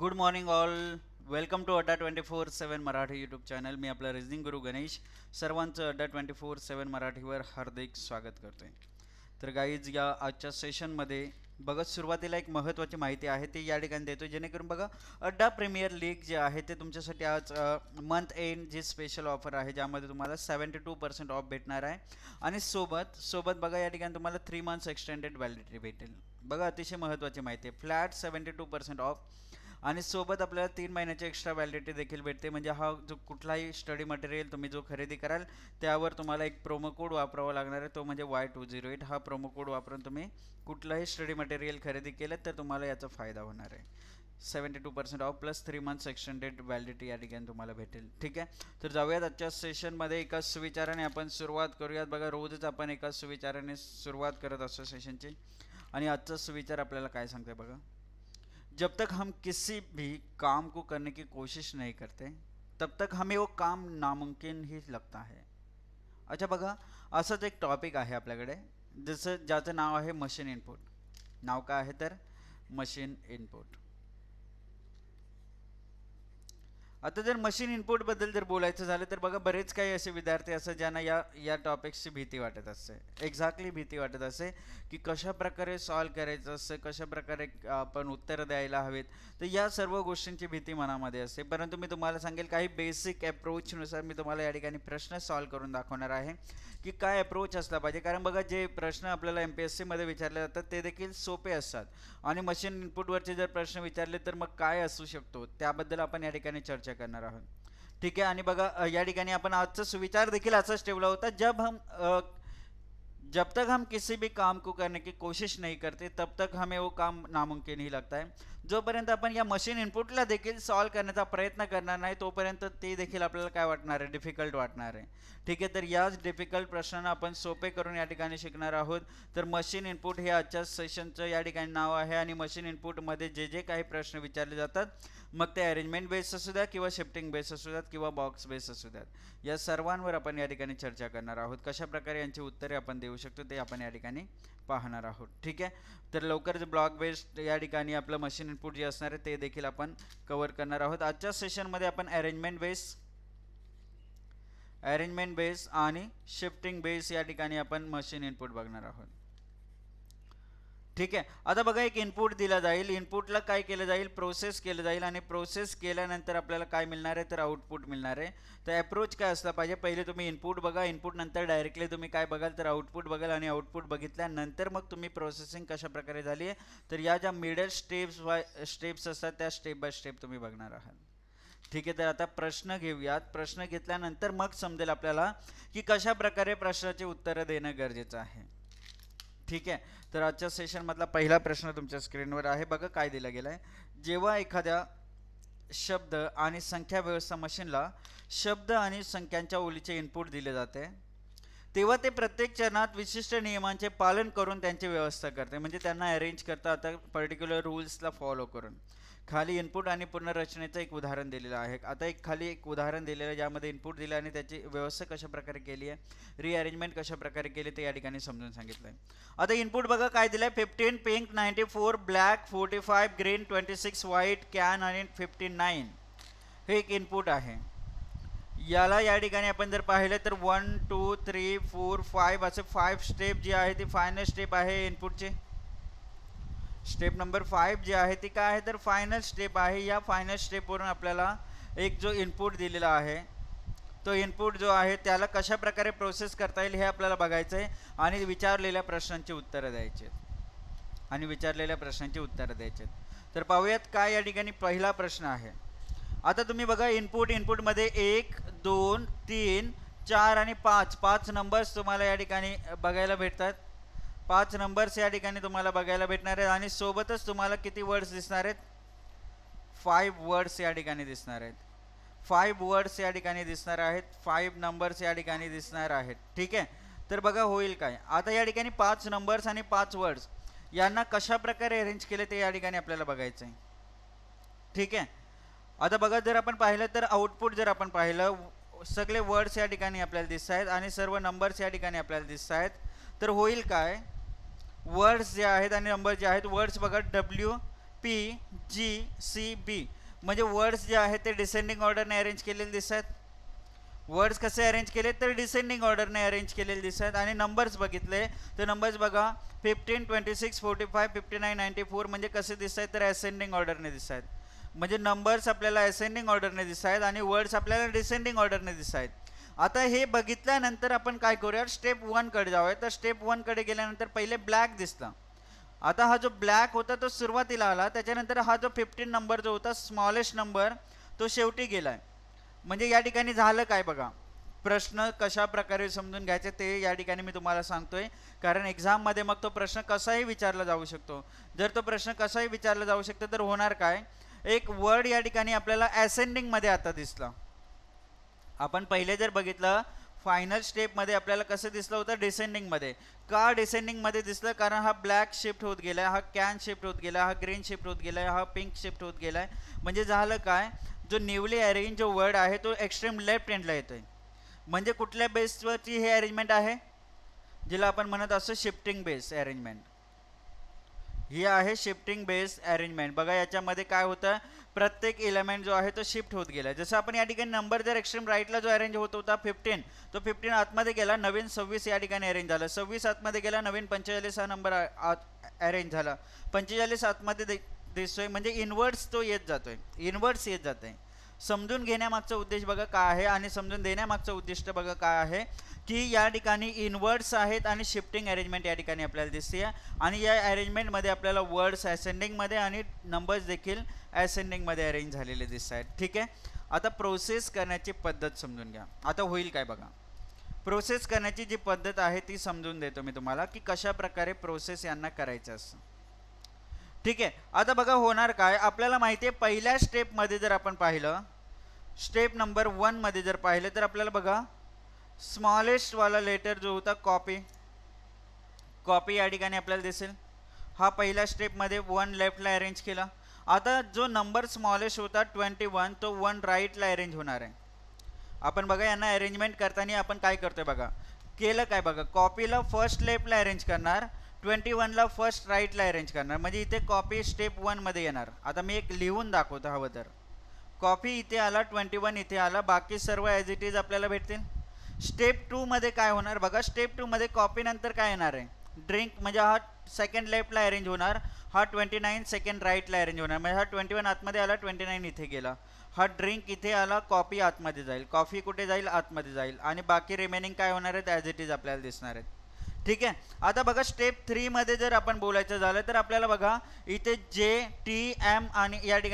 Good morning all welcome to Adda twenty four seven Marathi YouTube channel मी आपला reasoning गुरु गणेश. सर्वांचं अड्डा twenty four सेवन मराठीवर हार्दिक स्वागत करतोय. तर गाईज या आजच्या सेशनमध्ये बघा सुरुवातीला एक महत्त्वाची माहिती आहे ती या ठिकाणी देतो जेणेकरून बघा अड्डा प्रीमियर लीग जे आहे ते तुमच्यासाठी आज मंथ एंड जी स्पेशल ऑफर आहे ज्यामध्ये तुम्हाला सेवन्टी टू पर्सेंट ऑफ भेटणार आहे. आणि सोबत सोबत बघा या ठिकाणी तुम्हाला थ्री मंथ्स एक्सटेंडेड व्हॅलिडिटी भेटेल. बघा अतिशय महत्त्वाची माहिती आहे. Flat seventy two percent off आणि सोबत आपल्याला तीन महिन्याची एक्स्ट्रा व्हॅलिडिटी देखील भेटते. म्हणजे हा जो कुठलाही स्टडी मटेरियल तुम्ही जो खरेदी कराल त्यावर तुम्हाला एक प्रोमो कोड वापरावा लागणार आहे. तो म्हणजे वाय टू झिरो एट हा प्रोमो कोड वापरून तुम्ही कुठलाही स्टडी मटेरियल खरेदी केलं तर तुम्हाला याचा फायदा होणार आहे. Seventy two percent off plus three months extended validity या ठिकाणी तुम्हाला भेटेल. ठीक आहे? तर जाऊयात आजच्या सेशनमध्ये एका सुविचाराने आपण सुरुवात करूयात. बघा रोजच आपण एका सुविचाराने सुरुवात करत असतो सेशनची आणि आजचा सुविचार आपल्याला काय सांगते बघा? जब तक हम किसी भी काम को करने की कोशिश नहीं करते, तब तक हमें वो काम नामुमकिन ही लगता है। अच्छा बघा, असंच एक टॉपिक आहे आपल्याकडे, जसं ज्याचं नाव आहे मशीन इनपुट नाव काय आहे तर? मशीन इनपुट आता जर मशीन इनपुटबद्दल जर बोलायचं झालं तर बघा बरेच काही असे विद्यार्थी असतात ज्यांना या या टॉपिक्सची भीती वाटत असते. एक्झॅक्टली भीती वाटत असते की कशा प्रकारे सॉल्व करायचं असतं कशा प्रकारे आपण उत्तरं द्यायला हवेत. तर या सर्व गोष्टींची भीती मनामध्ये असते. परंतु मी तुम्हाला सांगेल काही बेसिक अप्रोचनुसार मी तुम्हाला या ठिकाणी प्रश्न सॉल्व करून दाखवणार आहे की काय अप्रोच असला पाहिजे. कारण बघा जे प्रश्न आपल्याला एम पी एस सीमध्ये विचारले जातात ते देखील सोपे असतात. आणि मशीन इनपुटवरचे जर प्रश्न विचारले तर मग काय असू शकतो? त्याबद्दल आपण या ठिकाणी चर्चा करणार आहोत. ठीक आहे आणि बघा या ठिकाणी आपण आजचा सुविचार देखील असाच ठेवला होता. जब हम अ, जब तक हम किसी भी काम को करने की कोशिश नहीं करते तब तक हमें वो काम नामुमकिन ही लगता है. जोपर्यंत आपण या मशीन इनपुटला देखील सॉल्व करण्याचा प्रयत्न करणार नाही तोपर्यंत ते देखील आपल्याला काय वाटणार आहे? डिफिकल्ट वाटणार आहे. ठीक आहे तर याच डिफिकल्ट प्रश्नांना आपण सोपे करून या ठिकाणी शिकणार आहोत. तर मशीन इनपुट हे आजच्या सेशनचं या ठिकाणी नाव आहे आणि मशीन इनपुटमध्ये जे जे काही प्रश्न विचारले जातात मग ते अरेंजमेंट बेस असू द्या किंवा शिफ्टिंग बेस असू द्यात किंवा बॉक्स बेस असू द्यात या सर्वांवर आपण या ठिकाणी चर्चा करणार आहोत. कशा प्रकारे यांची उत्तरे आपण देऊ शकतो ते आपण या ठिकाणी पाहणार आहोत. ठीक आहे तर लवकरच ब्लॉक बेस्ड या ठिकाणी आपलं मशीन इनपुट जे असणार आहे ते देखील आपण कव्हर करणार आहोत. आजच्या सेशनमध्ये आपण अरेंजमेंट बेस अरेंजमेंट बेस आणि शिफ्टिंग बेस या ठिकाणी आपण मशीन इनपुट बघणार आहोत. ठीक आहे? आता बघा एक इनपुट दिला जाईल. इनपुटला काय केलं जाईल? प्रोसेस केलं जाईल आणि प्रोसेस केल्यानंतर आपल्याला काय मिळणार आहे? तर आउटपुट मिळणार आहे. तर ॲप्रोच काय असला पाहिजे? पहिले तुम्ही इनपुट बघा. इनपुट नंतर डायरेक्टली तुम्ही काय बघाल? तर आउटपुट बघाल आणि आउटपुट बघितल्यानंतर मग तुम्ही प्रोसेसिंग कशा प्रकारे झाली आहे? तर या ज्या मिडल स्टेप्स वाय स्टेप्स असतात त्या स्टेप बाय स्टेप तुम्ही बघणार आहात. ठीक आहे? तर आता प्रश्न घेऊयात. प्रश्न घेतल्यानंतर मग समजेल आपल्याला की कशा प्रकारे प्रश्नाची उत्तरं देणं गरजेचं आहे. ठीक आहे? तर आजच्या सेशनमधला पहिला प्रश्न तुमच्या स्क्रीनवर आहे. बघा काय दिला गेला आहे जेव्हा एखाद्या शब्द आणि संख्या व्यवस्था मशीनला शब्द आणि संख्यांच्या ओलीचे इनपुट दिले जाते तेव्हा ते प्रत्येक चरणात विशिष्ट नियमांचे पालन करून त्यांची व्यवस्था करते. म्हणजे त्यांना अरेंज करता आता पर्टिक्युलर रूल्सला फॉलो करून. खाली इनपुट आणि पुनर्रचनेचं एक उदाहरण दिलेलं आहे. आता एक खाली एक उदाहरण दिलेलं आहे ज्यामध्ये इनपुट दिलं आणि त्याची व्यवस्था कशा प्रकारे केली आहे रिअरेंजमेंट कशा प्रकारे केली ते या ठिकाणी समजून सांगितलं आहे आता इनपुट बघा काय दिलं आहे fifteen pink ninety four black forty five green twenty six white can आणि फिफ्टी नाईन हे एक इनपुट आहे. याला या ठिकाणी आपण जर पाहिलं तर one two three four five असे फाईव्ह स्टेप जी आहे ती फायनल स्टेप आहे इनपुटचे स्टेप नंबर फाईव्ह जी आहे ती काय आहे? तर फायनल स्टेप आहे. या फायनल स्टेपवरून आपल्याला एक जो इनपुट दिलेला आहे तो इनपुट जो आहे त्याला कशा प्रकारे प्रोसेस करता येईल हे आपल्याला बघायचं आहे आणि विचारलेल्या प्रश्नांची उत्तरं द्यायची आहेत आणि विचारलेल्या प्रश्नांची उत्तरं द्यायची आहेत तर पाहूयात काय या ठिकाणी पहिला प्रश्न आहे. आता तुम्ही बघा इनपुट इनपुटमध्ये एक दोन तीन चार आणि पाच. पाच नंबर्स तुम्हाला या ठिकाणी बघायला भेटतात. पाच नंबर्स या ठिकाणी तुम्हाला बघायला भेटणार आहेत आणि सोबतच तुम्हाला किती वर्ड्स दिसणार आहेत? फाईव्ह वर्ड्स या ठिकाणी दिसणार आहेत. फाईव्ह वर्ड्स या ठिकाणी दिसणार आहेत. फाईव्ह नंबर्स या ठिकाणी दिसणार आहेत. ठीक आहे? तर बघा होईल काय. आता या ठिकाणी पाच नंबर्स आणि पाच वर्ड्स यांना कशा प्रकारे अरेंज केले ते या ठिकाणी आपल्याला बघायचं आहे ठीक आहे? आता बघा जर आपण पाहिलं तर आउटपुट जर आपण पाहिलं सगळे वर्ड्स या ठिकाणी आपल्याला दिसत आहेत आणि सर्व नंबर्स या ठिकाणी आपल्याला दिसत आहेत तर होईल काय? वर्ड्स जे आहेत आणि नंबर जे आहेत वर्ड्स बघा W P G C B म्हणजे वर्ड्स जे आहेत ते डिसेंडिंग ऑर्डरने अरेंज केलेले दिसत वर्ड्स कसे अरेंज केले? तर डिसेंडिंग ऑर्डरने अरेंज केलेले दिसत आणि नंबर्स बघितले तर नंबर्स बघा fifteen twenty six forty five fifty nine ninety four म्हणजे कसे दिसत आहेत तर असेंडिंग ऑर्डरने दिसत आहेत म्हणजे नंबर्स आपल्याला असेंडिंग ऑर्डरने दिसत आहेत आणि वर्ड्स आपल्याला डिसेंडिंग ऑर्डरने दिसत आहेत आता हे बघितल्यानंतर आपण काय करूया स्टेप वनकडे जाऊया तर स्टेप वनकडे गेल्यानंतर पहिले ब्लॅक दिसला आता हा जो ब्लॅक होता तो सुरुवातीला आला. त्याच्यानंतर हा जो फिफ्टीन नंबर जो होता स्मॉलेस्ट नंबर तो शेवटी गेला आहे म्हणजे या ठिकाणी झालं काय बघा? प्रश्न कशा प्रकारे समजून घ्यायचे ते या ठिकाणी मी तुम्हाला सांगतोय. कारण एक्झाममध्ये मग तो प्रश्न कसाही विचारला जाऊ शकतो. जर तो प्रश्न कसाही विचारला जाऊ शकतो तर होणार काय? एक वर्ड या ठिकाणी आपल्याला ॲसेंडिंगमध्ये आता दिसला. आपण पहिले जर बघितलं फायनल स्टेपमध्ये आपल्याला कसं दिसलं होतं? डिसेंडिंगमध्ये का डिसेंडिंगमध्ये दिसलं? कारण हा ब्लॅक शिफ्ट होत गेला हा कॅन शिफ्ट होत गेला हा ग्रीन शिफ्ट होत गेला हा पिंक शिफ्ट होत गेला आहे म्हणजे झालं काय? जो न्यूली अरेंज जो वर्ड आहे तो एक्स्ट्रीम लेफ्ट हँडला आहे म्हणजे कुठल्या बेसवरची हे अरेंजमेंट आहे? जिला आपण म्हणत असतो शिफ्टिंग बेस अरेंजमेंट ही आहे शिफ्टिंग बेस अरेंजमेंट बघा याच्यामध्ये काय होतं? प्रत्येक एलिमेंट जो आहे तो शिफ्ट होत गेला. जसं आपण या ठिकाणी नंबर जर एक्स्ट्रीम राईटला जो अरेंज होत होता फिफ्टीन तो फिफ्टीन आतमध्ये गेला नवीन सव्वीस या ठिकाणी अरेंज झाला. सव्वीस आतमध्ये गेला नवीन पंचेचाळीस हा नंबर अरेंज झाला. पंचेचाळीस आतमध्ये दिसतोय म्हणजे इनवर्ड्स तो येत जातोय. इनवर्ड्स येत जात आहे समजून घेण्यामागचा उद्देश बघा काय आहे आणि समजून देण्यामागचं उद्दिष्ट बघा काय आहे की या ठिकाणी इनवर्ड्स आहेत आणि शिफ्टिंग अरेंजमेंट या ठिकाणी आपल्याला दिसते आणि या अरेंजमेंटमध्ये आपल्याला वर्ड्स असेंडिंगमध्ये आणि नंबर्स देखील असेंडिंगमध्ये अरेंज झालेले दिसत आहेत. ठीक आहे? आता प्रोसेस करण्याची पद्धत समजून घ्या. आता होईल काय बघा? प्रोसेस करण्याची जी पद्धत आहे ती समजून देतो मी तुम्हाला की कशा प्रकारे प्रोसेस यांना करायचं असतं. ठीक आहे. आता बघा होणार काय? आपल्याला माहिती आहे पहिल्या स्टेपमध्ये जर आपण पाहिलं स्टेप नंबर वनमध्ये जर पाहिलं तर आपल्याला बघा स्मॉलेस्टवाला लेटर जो होता कॉपी कॉपी या ठिकाणी आपल्याला दिसेल. हा पहिल्या स्टेपमध्ये वन लेफ्टला अरेंज केला. आता जो नंबर स्मॉलेस्ट होता ट्वेंटी वन तो वन राईटला अरेंज होणार आहे. आपण बघा यांना अरेंजमेंट करताना आपण काय करतोय बघा? केलं काय बघा? कॉपीला फर्स्ट लेफ्टला अरेंज करणार. ट्वेंटी वनला फर्स्ट राईटला अरेंज करणार. म्हणजे इथे कॉपी स्टेप वनमध्ये येणार. आता मी एक लिहून दाखवतो हवं तर. कॉपी इथे आला ट्वेंटी वन इथे आला बाकी सर्व ॲज इट इज आपल्याला भेटतील. स्टेप टूमध्ये काय होणार? बघा स्टेप टूमध्ये कॉपीनंतर काय येणार आहे? ड्रिंक म्हणजे हा सेकंड लेफ्टला अरेंज होणार. हा ट्वेंटी नाईन सेकंड राईटला अरेंज होणार. म्हणजे हा ट्वेंटी वन आतमध्ये आला ट्वेंटी नाईन इथे गेला. हा ड्रिंक इथे आला कॉफी आतमध्ये जाईल. कॉफी कुठे जाईल? आतमध्ये जाईल. आणि बाकी रिमेनिंग काय होणार आहेत? ॲज इट इज आपल्याला दिसणार आहेत. ठीक आहे? आता बघा स्टेप थ्रीमध्ये जर आपण बोलायचं झालं तर आपल्याला बघा इथे जे टी एम आणि या ठिकाणी